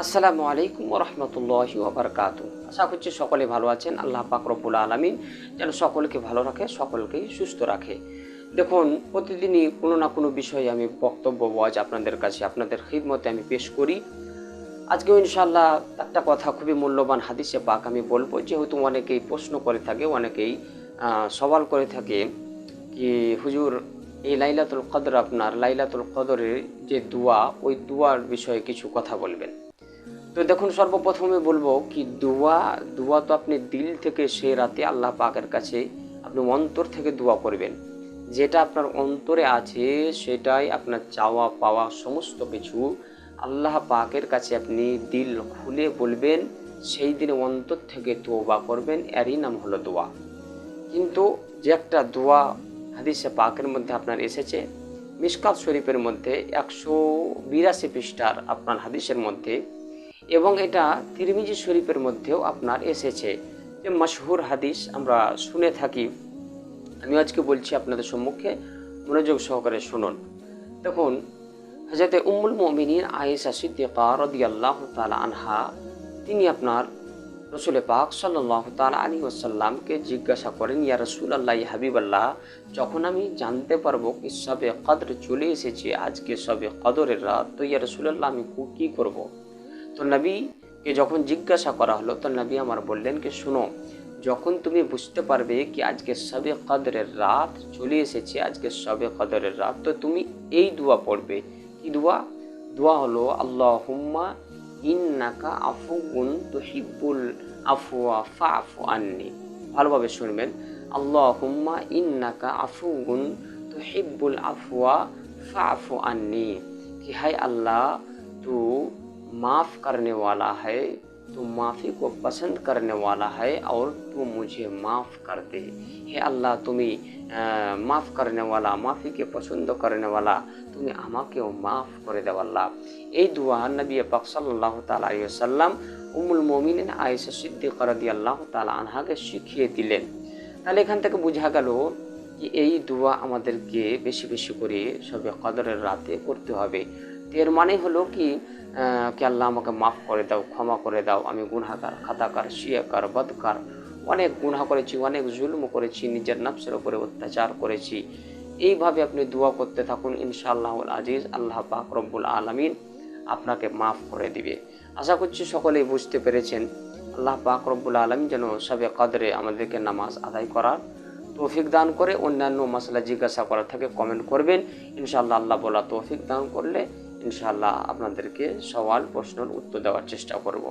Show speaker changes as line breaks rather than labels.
আসসালামু আলাইকুম রহমতুল্লাহি ওবরকাত আশা করছি সকলে ভালো আছেন। আল্লাহ পাক রব্বুল আলমিন যেন সকলকে ভালো রাখে সকলকেই সুস্থ রাখে। দেখুন, প্রতিদিনই কোনো না কোনো বিষয়ে আমি বক্তব্য ওয়াজ আপনাদের কাছে, আপনাদের খিদমতে আমি পেশ করি। আজকেও ইনশাল্লাহ একটা কথা খুবই মূল্যবান হাদিসে পাক আমি বলব। যেহেতু অনেকেই প্রশ্ন করে থাকে, অনেকেই সওয়াল করে থাকে কি, হুজুর, এই লাইলাতুল কদর আপনার, লাইলাতুল কদরের যে দোয়া, ওই দুয়ার বিষয়ে কিছু কথা বলবেন। তো দেখুন, সর্বপ্রথমে বলব কি, দোয়া দোয়া তো আপনি দিল থেকে সে রাতে আল্লাহ পাকের কাছে আপনি অন্তর থেকে দোয়া করবেন। যেটা আপনার অন্তরে আছে, সেটাই আপনার চাওয়া পাওয়া সমস্ত কিছু আল্লাহ পাকের কাছে আপনি দিল খুলে বলবেন, সেই দিনে অন্তর থেকে দোয়া করবেন, এরই নাম হলো দোয়া। কিন্তু যে একটা দোয়া হাদিসে পাকের মধ্যে আপনার এসেছে, মিসকাত শরীফের মধ্যে একশো বিরাশি পৃষ্ঠার আপনার হাদিসের মধ্যে এবং এটা তিরমিজি শরীফের মধ্যেও আপনার এসেছে। যে মশহুর হাদিস আমরা শুনে থাকি। আমি আজকে বলছি আপনাদের সম্মুখে, মনোযোগ সহকারে শুনুন। দেখুন হজরত উম্মুল মমিনীর আয়েশা সিদ্দিকা রদিয়াল্লাহ তালা আনহা, তিনি আপনার রসুল পাক সাল্লাহ তাল আলী ওসাল্লামকে জিজ্ঞাসা করেন, ইয়া রসুল আল্লাহ হাবিবাল্লাহ, যখন আমি জানতে পারব কি সবে কদর চলে এসেছে, আজকে সবে কদরের রাত, তো ইয়া রসুলাল্লাহ, আমি কী, কি করব। তো নবীকে যখন জিজ্ঞাসা করা হলো, তো নবী আমার বললেন কি, শুনো, যখন তুমি বুঝতে পারবে কি আজকে সবে কদরের রাত চলে এসেছে, আজকে সবে কদরের রাত, তো তুমি এই দোয়া পড়বে। কি দোয়া? দোয়া হলো আল্লাহ হুম্মা ইন্নাকা আফুগুন তো হিব্বুল আফুয়া ফা আফু আননি। ভালোভাবে শুনবেন আল্লাহ হুম্মা ইন্নাকা আফুগুন তো হিব্বুল আফুয়া ফা আফু আননি। কি হাই আল্লাহ, তু माफ़ करने वाला है तू माफ़ी को पसंद करने वाला है और तू मुझे माफ़ कर दे हे আল্লাহ তুমি আহ, মাফ করনে ওয়ালা মাফিকে পছন্দ করনে ওয়ালা তুমি আমাকেও মাফ করে দেও আল্লাহ এই দোয়া নবী পাক সাল্লাল্লাহু তাআলা আলাইহি ওয়াসাল্লাম উম্মুল মুমিনিন আয়েশা সিদ্দিকা রাদিয়াল্লাহু তাআলা আনহাকে শিখিয়ে দিলেন তাহলে এখান থেকে বোঝা গেল যে এই দোয়া আমাদেরকে বেশি বেশি করে সবে কদরের রাতে করতে হবে এর মানে হলো কি? কি আল্লাহ আমাকে মাফ করে দাও, ক্ষমা করে দাও। আমি গুনাহগার, খাতাকার, শিয়াকার, বদকার। অনেক গুনাহ করেছি, অনেক জুলম করেছি, নিজের নফসের উপরে অত্যাচার করেছি। এইভাবে আপনি দোয়া করতে থাকুন ইনশাআল্লাহ আজিজ। আল্লাহ পাক রব্বুল আলমিন আপনাকে মাফ করে দিবে। আশা করছি সকলেই বুঝতে পেরেছেন। আল্লাহ পাক রব্বুল আলমিন যেন সবে কদরে আমাদেরকে নামাজ আদায় করার তৌফিক দান করে, অন্যান্য মশলা জিজ্ঞাসা করা থেকে কমেন্ট করবেন। ইনশাআল্লাহ আল্লাহ বলা তৌফিক দান করলে ইনশাআল্লাহ আপনাদেরকে সওয়াল প্রশ্নের উত্তর দেওয়ার চেষ্টা করব।